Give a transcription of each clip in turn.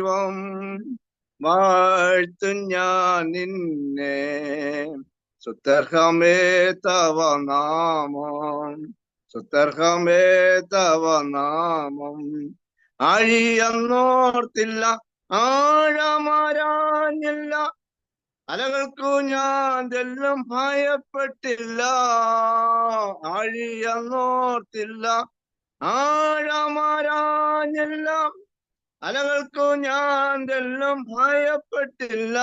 ദൈവം വാഴ്ത്തു ഞാൻ നിന്നെ. സുത്തർഹമേ തവ നാമം. സുത്തർഹമേ തവ നാമം. അഴിയന്നോർത്തില്ല ആഴമാരാഞ്ഞില്ല. അലകൾക്കു ഞാൻ തെല്ലും ഭയപ്പെട്ടില്ല. അഴിയന്നോർത്തില്ല ആഴമാരാഞ്ഞില്ല. അലകൾക്കു ഞാൻ തെല്ലും ഭയപ്പെട്ടില്ല.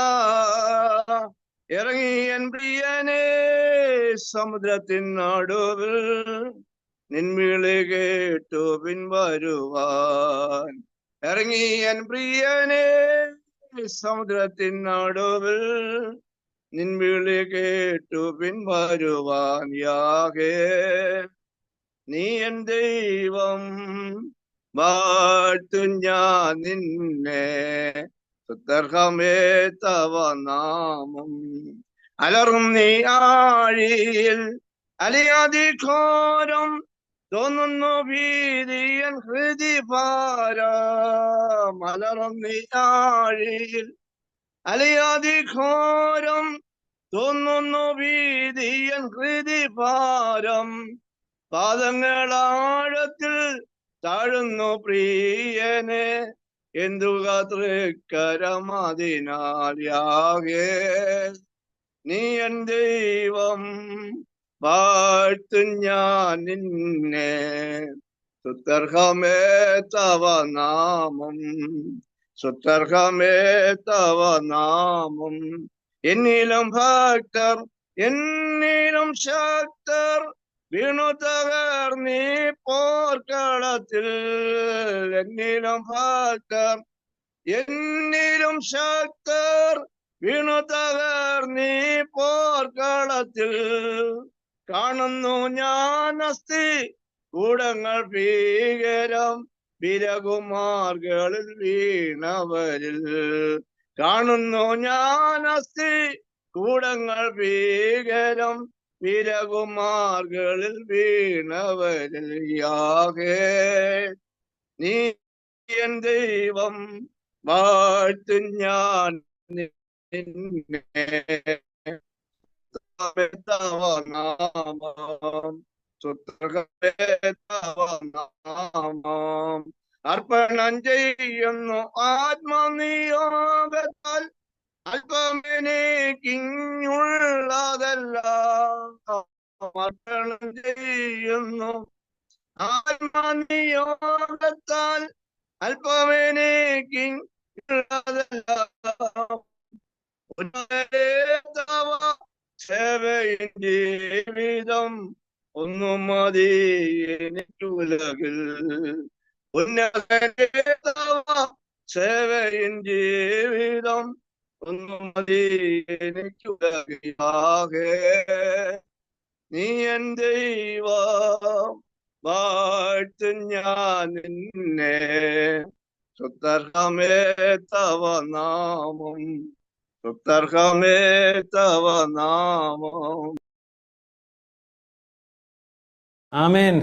ഇറങ്ങി എൻ പ്രിയനെ സമുദ്രത്തിനടുവിൽ നിൻവിളി കേട്ടു പിൻവരുവാൻ ഇറങ്ങി എൻ പ്രിയനെ സമുദ്രത്തിനടുവിൽ നിൻവിളി കേട്ടു പിൻവരുവാൻ യാകെ നീ എൻ ദൈവം വാഴ്ത്തു ഞാൻ നിന്നെ സുത്തർഹമേ തവ നാമം അലറും നീ ആഴിയിൽ അലിയാതിഘോരം തോന്നുന്നു ഭീതിയൻ ഹൃദി പാര അലറും നീ ആഴിയിൽ അലിയാതിഘോരം തോന്നുന്നു ഭീതിയൻ ഹൃദി പാരം പാദങ്ങളാഴത്തിൽ താഴുന്നു പ്രിയനെ എന്തു കാതൃക്കരമതിനാൽ യാകേ. നീ എൻ ദൈവം വാഴ്ത്തു ഞാൻ നിന്നെ. സുത്തർഹമേ തവ നാമം സുത്തർഹമേ തവ നാമം. എന്നിലും ഭക്തർ എന്നിലും ശക്തർ വീണു പോർക്കളത്തിൽ എന്നിലും ഭക്തർ എന്നിലും ശക്തർ. വീണു തകർന്നീ പോർക്കളത്തിൽ കാണുന്നു ഞാൻ അസ്ഥി കൂടങ്ങൾ ഭീകരം വിരകുമാർകളിൽ വീണവരിൽ കാണുന്നു ഞാൻ അസ്ഥി കൂടങ്ങൾ ഭീകരം വിരകുമാർകളിൽ വീണവരിൽ യാകെ. നീ എൻ ദൈവം വാഴ്ത്തു ഞാൻ അർപ്പണം ചെയ്യുന്നു നാമം തവ നാമം അർപ്പണം ചെയ്യുന്നു. ആത്മനിയോഗത്താൽ അർപ്പണം ചെയ്യുന്നു സേവയിൻ ജീവിതം ഒന്നും മതി എനിക്കുലകിൽ ഉന്നതേതവ സേവയിൻ ജീവിതം ഒന്നും നീ എൻ ദൈവം വാഴ്ത്തു ഞാൻ നിന്നെ. സുത്തർഹമേ തവ നാമം. സുത്തർഹമേ തവ നാമം. ആമേൻ.